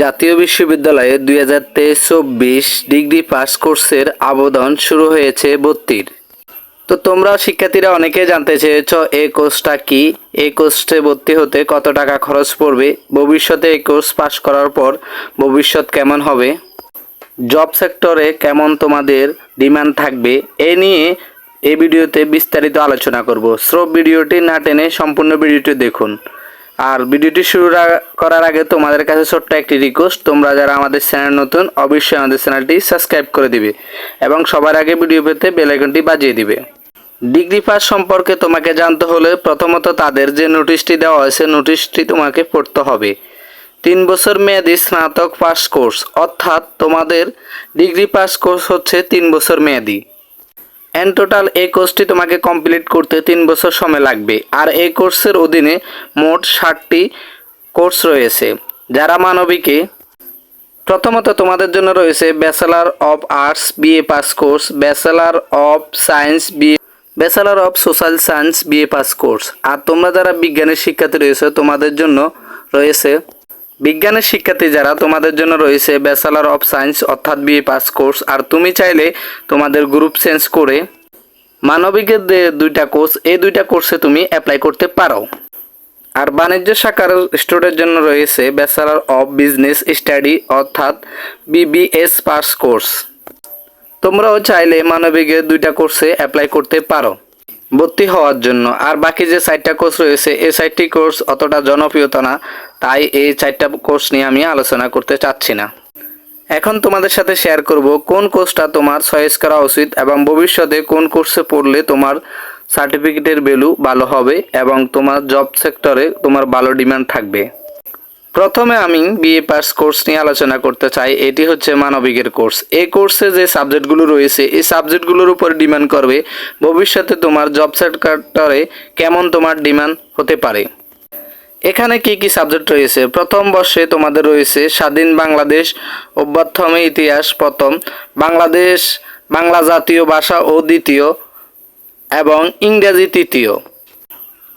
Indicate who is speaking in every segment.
Speaker 1: জাতীয় বিশ্ববিদ্যালয়ে দুই হাজার তেইশ চব্বিশ ডিগ্রি পাস কোর্সের আবেদন শুরু হয়েছে ভর্তির। তো তোমরা শিক্ষার্থীরা অনেকে জানতে চেয়েছ, এই কোর্সটা কি? এই কোর্সে ভর্তি হতে কত টাকা খরচ পড়বে? ভবিষ্যতে এই কোর্স পাস করার পর ভবিষ্যৎ কেমন হবে? জব সেক্টরে কেমন তোমাদের ডিমান্ড থাকবে? এ নিয়ে এই ভিডিওতে বিস্তারিত আলোচনা করব। সো ভিডিওটি না টেনে সম্পূর্ণ ভিডিওটি দেখুন। আর ভিডিওটি শুরু করার আগে তোমাদের কাছে ছোট্ট একটি রিকোয়েস্ট তোমরা যারা আমাদের চ্যানেল নতুন, অবশ্যই আমাদের চ্যানেলটি সাবস্ক্রাইব করে দিবে এবং সবার আগে ভিডিও পেতে বেল আইকনটি বাজিয়ে দিবে। ডিগ্রি পাস সম্পর্কে তোমাকে জানতে হলে প্রথমত তাদের যে নোটিশটি দেওয়া হয়েছে নোটিশটি তোমাকে পড়তে হবে। তিন বছর মেয়াদি স্নাতক পাস কোর্স অর্থাৎ তোমাদের ডিগ্রি পাস কোর্স হচ্ছে তিন বছর মেয়াদি। এন টোটাল এই কোর্সটি তোমাকে কমপ্লিট করতে তিন বছর সময় লাগবে। আর এই কোর্সের অধীনে মোট ষাটটি কোর্স রয়েছে। যারা মানবিকে প্রথমত তোমাদের জন্য রয়েছে bachelor of arts BA pass course bachelor of science BA bachelor of social science BA pass course আর তোমরা যারা বিজ্ঞানের শিক্ষার্থী রয়েছে, তোমাদের জন্য রয়েছে বিজ্ঞানের শিক্ষার্থী যারা, তোমাদের জন্য রয়েছে ব্যাচেলার অফ সায়েন্স অর্থাৎ বিএ পাস কোর্স আর তুমি চাইলে তোমাদের গ্রুপ চেঞ্জ করে মানবিকের দুইটা কোর্স এই দুইটা কোর্সে তুমি অ্যাপ্লাই করতে পারো। আর বাণিজ্য শাখার স্টুডেন্টের জন্য রয়েছে ব্যাচেলার অফ বিজনেস স্টাডি অর্থাৎ বিবিএস পাস কোর্স তোমরাও চাইলে মানবিকের দুইটা কোর্সে অ্যাপ্লাই করতে পারো। ভর্তি হওয়ার জন্য। আর বাকি যে চারটা কোর্স রয়েছে এই চারটি কোর্স অতটা জনপ্রিয়তা না, তাই এই চারটা কোর্স নিয়ে আমি আলোচনা করতে চাচ্ছি না। এখন তোমাদের সাথে শেয়ার করব কোন কোর্সটা তোমার চয়েস করা উচিত এবং ভবিষ্যতে কোন কোর্সে পড়লে তোমার সার্টিফিকেটের ভ্যালু ভালো হবে এবং তোমার জব সেক্টরে তোমার ভালো ডিমান্ড থাকবে। প্রথমে আমি বিএ পাস কোর্স নিয়ে আলোচনা করতে চাই, এটি হচ্ছে মানবিকের কোর্স। এই কোর্সে যে সাবজেক্টগুলো রয়েছে, এই সাবজেক্টগুলোর উপর ডিমান্ড করবে ভবিষ্যতে তোমার জব সেক্টরে কেমন তোমার ডিমান্ড হতে পারে। এখানে কি কি সাবজেক্ট রয়েছে? প্রথম বর্ষে তোমাদের রয়েছে স্বাধীন বাংলাদেশ, অভ্যর্থমে ইতিহাস প্রথম, বাংলাদেশ, বাংলা জাতীয় ভাষা ও দ্বিতীয়, এবং ইংরেজি তৃতীয়।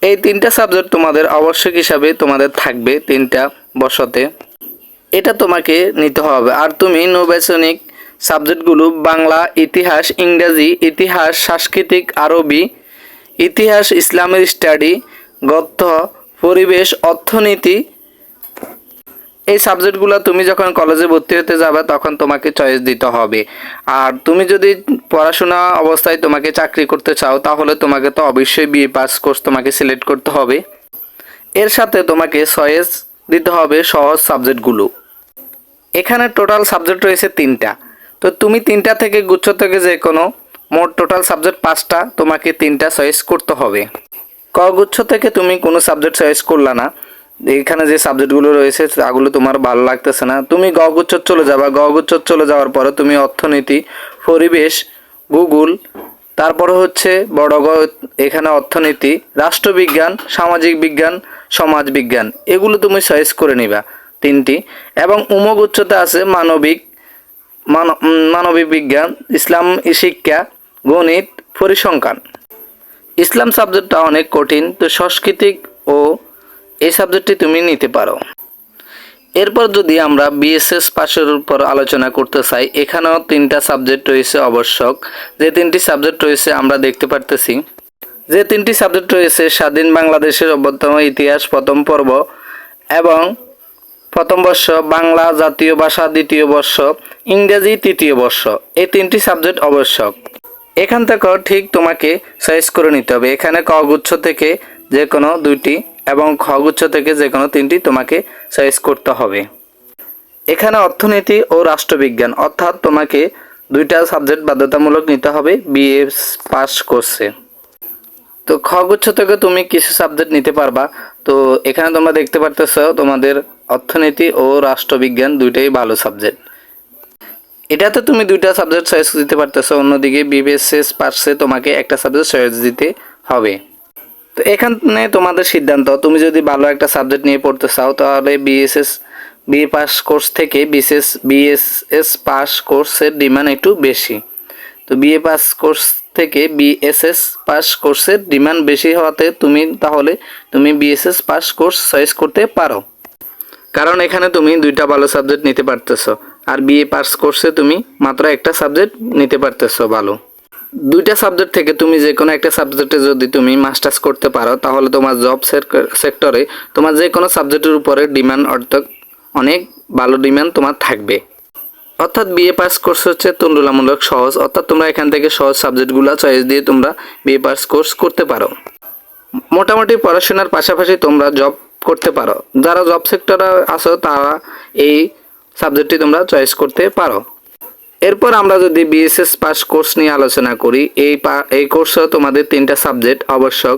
Speaker 1: এই তিনটা সাবজেক্ট তোমাদের আবশ্যক হিসাবে তোমাদের থাকবে তিনটা বর্ষতে এটা তোমাকে নিতে হবে। আর তুমি নৈবেচনিক সাবজেক্টগুলো বাংলা, ইতিহাস, ইংরাজি, ইতিহাস, সাংস্কৃতিক, আরবি, ইতিহাস, ইসলামের স্টাডি গদ্য, পরিবেশ, অর্থনীতি এই সাবজেক্টগুলো তুমি যখন কলেজে ভর্তি হতে যাবে, তখন তোমাকে চয়েস দিতে হবে। আর তুমি যদি পড়াশোনা অবস্থায় তোমাকে চাকরি করতে চাও, তাহলে তোমাকে তো অবশ্যই বিএ পাস কোর্স তোমাকে সিলেক্ট করতে হবে। এর সাথে তোমাকে চয়েস দিতে হবে সহজ সাবজেক্টগুলো। এখানে টোটাল সাবজেক্ট রয়েছে তিনটা। তো তুমি তিনটা থেকে গুচ্ছ থেকে যে কোনো, মোট টোটাল সাবজেক্ট পাঁচটা, তোমাকে তিনটা চয়েস করতে হবে। ক গুচ্ছ থেকে তুমি কোনো সাবজেক্ট চয়েস করলা না এখানে যে সাবজেক্টগুলো রয়েছে, তাগুলো তোমার ভালো লাগতেছে না। তুমি গ গুচ্ছ চলে যাবা। গ গুচ্ছ চলে যাওয়ার পরে তুমি অর্থনীতি, পরিবেশ গুগল তারপরে হচ্ছে বড় গ এখানে অর্থনীতি, রাষ্ট্রবিজ্ঞান, সামাজিক বিজ্ঞান সমাজ বিজ্ঞান এগুলো তুমি চয়েস করে নিবা তিনটি। এবং উমগ উচ্চতে আছে মানবিক, মান- মানবিক বিজ্ঞান, ইসলাম শিক্ষা, গণিত, পরিসংখ্যান। ইসলাম সাবজেক্টটা অনেক কঠিন। তো সাংস্কৃতিক ও এই সাবজেক্টটি তুমি নিতে পারো। এরপর যদি আমরা বিএসএস পাশের উপর আলোচনা করতে চাই, এখানেও তিনটা সাবজেক্ট রয়েছে আবশ্যক। যে তিনটি সাবজেক্ট রয়েছে আমরা দেখতে পারতেছি। যে তিনটি সাবজেক্ট রয়েছে স্বাধীন বাংলাদেশের অভ্যন্তম ইতিহাস, প্রথম পর্ব এবং প্রথম বর্ষ, বাংলা জাতীয় ভাষা দ্বিতীয় বর্ষ, ইংরেজি তৃতীয় বর্ষ। এই তিনটি সাবজেক্ট আবশ্যক। এখান থেকেও ঠিক তোমাকে চয়েস করে নিতে হবে। এখানে কগুচ্ছ থেকে যে কোনো দুইটি এবং খগুচ্ছ থেকে যে কোনো তিনটি তোমাকে চয়েস করতে হবে। এখানে অর্থনীতি ও রাষ্ট্রবিজ্ঞান, অর্থাৎ তোমাকে দুইটা সাবজেক্ট বাধ্যতামূলক নিতে হবে বিএ পাস কোর্সে তো খগুচ্ছ থেকে তুমি কিছু সাবজেক্ট নিতে পারবা। তো এখানে তোমরা দেখতে পারতেছ তোমাদের অর্থনীতি ও রাষ্ট্রবিজ্ঞান দুইটাই ভালো সাবজেক্ট এটাতে তুমি দুইটা সাবজেক্ট চয়েস দিতে পারতেছো, অন্যদিকে বিবিএসএস পার্সে তোমাকে একটা সাবজেক্ট চয়েস দিতে হবে। তো এখানে তোমাদের সিদ্ধান্ত, তুমি যদি ভালো একটা সাবজেক্ট নিয়ে পড়তে চাও, তাহলে বিএসএস বিএ পাস কোর্স থেকে বিএসএস বিএসএস পাস কোর্সের ডিমান্ড একটু বেশি। তো বিএ পাস কোর্স থেকে বিএসএস পাস কোর্সের ডিমান্ড বেশি হওয়াতে তুমি তাহলে তুমি বিএসএস পাস কোর্স চয়েস করতে পারো। কারণ এখানে তুমি দুইটা ভালো সাবজেক্ট নিতে পারতেছো, আর বিএ পাস কোর্সে তুমি মাত্র একটা সাবজেক্ট নিতে পারতেছো ভালো। দুইটা সাবজেক্ট থেকে তুমি যে কোনো একটা সাবজেক্টে যদি তুমি মাস্টার্স করতে পারো, তাহলে তোমার জব সেক্টরে তোমার যে কোনো সাবজেক্টের উপরে ডিমান্ড অর্থাৎ অনেক ভালো ডিমান্ড তোমার থাকবে। অর্থাৎ বিএ পাস কোর্স হচ্ছে তুলনামূলক সহজ। অর্থাৎ তোমরা এখান থেকে সহজ সাবজেক্টগুলো চয়েস দিয়ে তোমরা বিএ পাস কোর্স করতে পারো। মোটামুটি পড়াশোনার পাশাপাশি তোমরা জব করতে পারো। যারা জব সেক্টরে আছো, তারা এই সাবজেক্টটি তোমরা চয়েস করতে পারো। এরপর আমরা যদি বিএসএস পাস কোর্স নিয়ে আলোচনা করি, এই এই কোর্সেও তোমাদের তিনটা সাবজেক্ট আবশ্যক।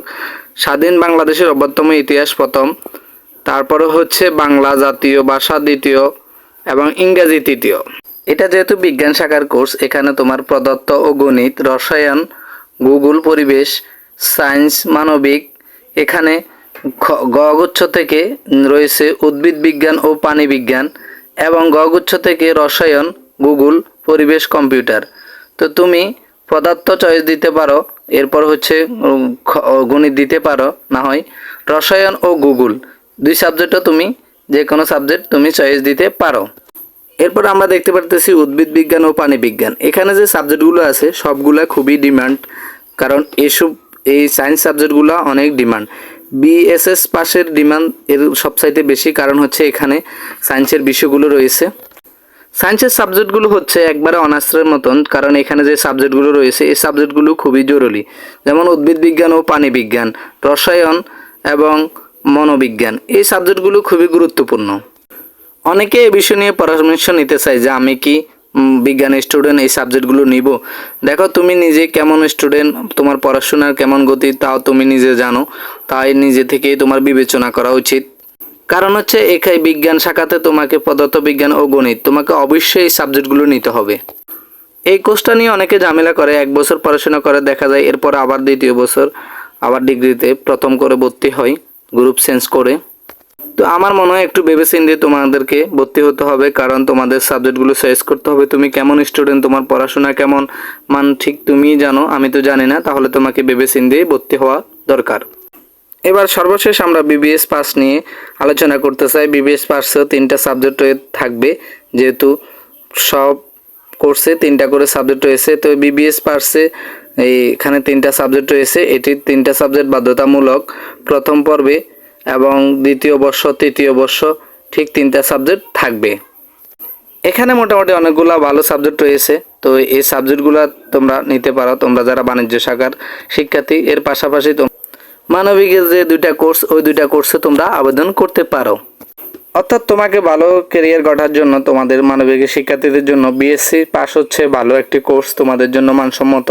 Speaker 1: স্বাধীন বাংলাদেশের অভ্যতম ইতিহাস প্রথম, তারপরে হচ্ছে বাংলা জাতীয়, ভাষা দ্বিতীয় এবং ইংরেজি তৃতীয়। এটা যেহেতু বিজ্ঞান শাখার কোর্স, এখানে তোমার প্রদত্ত ও গণিত, রসায়ন, ভূগোল, পরিবেশ, সায়েন্স, মানবিক, এখানে গগুচ্ছ থেকে রয়েছে উদ্ভিদ বিজ্ঞান ও পানি বিজ্ঞান এবং গগুচ্ছ থেকে রসায়ন গুগল পরিবেশ কম্পিউটার। তো তুমি পদার্থ চয়েস দিতে পারো, এরপর হচ্ছে গণিত দিতে পারো, না হয় রসায়ন ও গুগল। দুই সাবজেক্টও তুমি যে কোনো সাবজেক্ট তুমি চয়েস দিতে পারো। এরপর আমরা দেখতে পারতেছি উদ্ভিদ বিজ্ঞান ও পানি বিজ্ঞান। এখানে যে সাবজেক্টগুলো আছে, সবগুলা খুবই ডিমান্ড কারণ এসব, এই সায়েন্স সাবজেক্টগুলো অনেক ডিমান্ড বিএসএস পাশের ডিমান্ড এর সবচাইতে বেশি কারণ হচ্ছে এখানে সায়েন্সের বিষয়গুলো রয়েছে। সায়েন্সের সাবজেক্টগুলো হচ্ছে একবারে অনার্সের মতন, কারণ এখানে যে সাবজেক্টগুলো রয়েছে, এই সাবজেক্টগুলো খুবই জরুরি। যেমন উদ্ভিদ বিজ্ঞান ও পানি বিজ্ঞান, রসায়ন এবং মনোবিজ্ঞান, এই সাবজেক্টগুলো খুবই গুরুত্বপূর্ণ। অনেকে এই বিষয় নিয়ে পরামর্শ নিতে চায় যে আমি কি বিজ্ঞান স্টুডেন্ট, এই সাবজেক্টগুলো নিব। দেখো, তুমি নিজে কেমন স্টুডেন্ট, তোমার পড়াশোনার কেমন গতি, তাও তুমি নিজে জানো। তাই নিজে থেকেই তোমার বিবেচনা করা উচিত। কারণ হচ্ছে এখানে বিজ্ঞান শাখাতে তোমাকে পদার্থ বিজ্ঞান ও গণিত, তোমাকে অবশ্যই এই সাবজেক্টগুলো নিতে হবে। এই কোর্সটা নিয়ে অনেকে ঝামেলা করে, এক বছর পড়াশোনা করে, দেখা যায় এরপর আবার দ্বিতীয় বছর, আবার ডিগ্রিতে প্রথম করে ভর্তি হয়, গ্রুপ চেঞ্জ করে। তো আমার মনে হয় একটু ভেবে চিন্তে তোমাদেরকে ভর্তি হতে হবে, কারণ তোমাদের সাবজেক্টগুলো চয়েস করতে হবে, তুমি কেমন স্টুডেন্ট তোমার পড়াশোনা কেমন, মান ঠিক তুমিই জানো, আমি তো জানি না, তাহলে তোমাকে ভেবে চিন্তে ভর্তি হওয়া দরকার। এবার সর্বশেষ আমরা বিবিএস পাস নিয়ে আলোচনা করতে চাই। বিবিএস পাসেও তিনটা সাবজেক্ট থাকবে, যেহেতু সব কোর্সে তিনটা করে সাবজেক্ট রয়েছে। তো বিবিএস পার্সে এখানে তিনটা সাবজেক্ট রয়েছে। এটি তিনটা সাবজেক্ট বাধ্যতামূলক। প্রথম পর্বে এবং দ্বিতীয় বর্ষ, তৃতীয় বর্ষ, ঠিক তিনটা সাবজেক্ট থাকবে। এখানে মোটামুটি অনেকগুলো ভালো সাবজেক্ট রয়েছে। তো এই সাবজেক্টগুলো তোমরা নিতে পারো। তোমরা যারা বাণিজ্য শাখার শিক্ষার্থী, এর পাশাপাশি তোম- মানবিকের যে দুইটা কোর্স ওই দুইটা কোর্সে তোমরা আবেদন করতে পারো। অর্থাৎ তোমাকে ভালো ক্যারিয়ার গড়ার জন্য তোমাদের মানবিক শিক্ষার্থীদের জন্য বিএসসি পাস হচ্ছে ভালো একটি কোর্স তোমাদের জন্য মানসম্মত।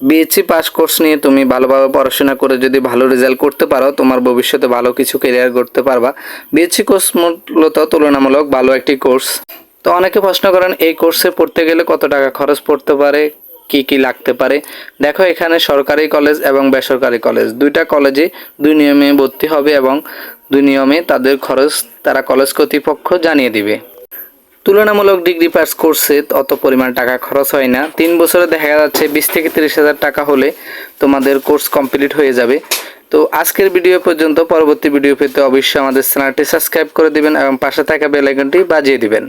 Speaker 1: বিএসসি পাস কোর্স নিয়ে তুমি ভালোভাবে পড়াশোনা করে যদি ভালো রেজাল্ট করতে পারো, তোমার ভবিষ্যতে ভালো কিছু ক্যারিয়ার করতে পারবা। বিএসসি কোর্স মূলত তুলনামূলক ভালো একটি কোর্স তো অনেকে প্রশ্ন করেন, এই কোর্সে পড়তে গেলে কত টাকা খরচ পড়তে পারে? কি কি লাগতে পারে? দেখো, এখানে সরকারি কলেজ এবং বেসরকারি কলেজ। দুইটা কলেজে দুই নিয়মে ভর্তি হবে এবং দুই নিয়মে তাদের খরচ তারা কলেজ কর্তৃপক্ষ জানিয়ে দিবে। তুলনামূলক ডিগ্রি পাস কোর্সে অত পরিমাণ টাকা খরচ হয় না। তিন বছরে দেখা যাচ্ছে বিশ থেকে তিরিশ হাজার টাকা হলে তোমাদের কোর্স কমপ্লিট হয়ে যাবে। তো আজকের ভিডিও পর্যন্ত, পরবর্তী ভিডিও পেতে অবশ্যই আমাদের চ্যানেলটি সাবস্ক্রাইব করে দিবেন এবং পাশে থাকা বেল আইকনটি বাজিয়ে দিবেন।